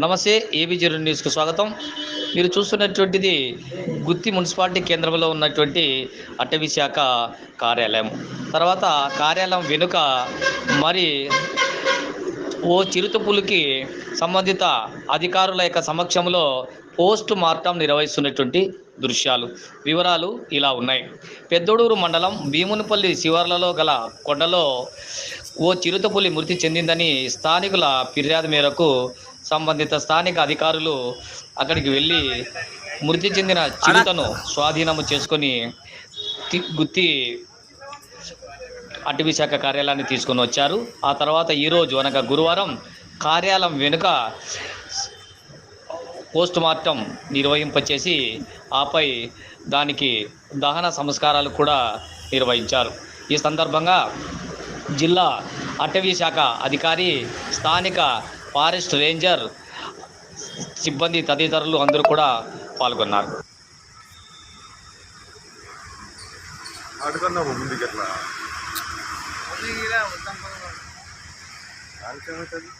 నమస్తే AB zero న్యూస్కు స్వాగతం. మీరు చూస్తున్నటువంటిది గుత్తి మున్సిపాలిటీ కేంద్రంలో ఉన్నటువంటి అటవీ శాఖ కార్యాలయం. తర్వాత కార్యాలయం వెనుక మరి ఓ చిరుతపులికి సంబంధిత అధికారుల యొక్క సమక్షంలో పోస్ట్ మార్టం నిర్వహిస్తున్నటువంటి దృశ్యాలు వివరాలు ఇలా ఉన్నాయి. పెద్దోడూరు మండలం భీమునిపల్లి శివార్లలో గల కొండలో ఓ చిరుతపులి మృతి చెందిందని స్థానికుల ఫిర్యాదు మేరకు సంబంధిత స్థానిక అధికారులు అక్కడికి వెళ్ళి మృతి చెందిన చిరుతను స్వాధీనము చేసుకొని తి- గుత్తి అటవీ శాఖ కార్యాలయాన్ని తీసుకొని వచ్చారు. ఆ తర్వాత ఈరోజు అనగా గురువారం కార్యాలయం వెనుక పోస్ట్ మార్టం నిర్వహింపచేసి ఆపై దానికి దహన సంస్కారాలు కూడా నిర్వహించారు. ఈ సందర్భంగా జిల్లా అటవీ శాఖ అధికారి స్థానిక ఫారెస్ట్ రేంజర్ సిబ్బంది తదితరులు అందరూ కూడా పాల్గొన్నారు. అడుగున్నాము ముందుకు ఎట్లా దానికేమవుతుంది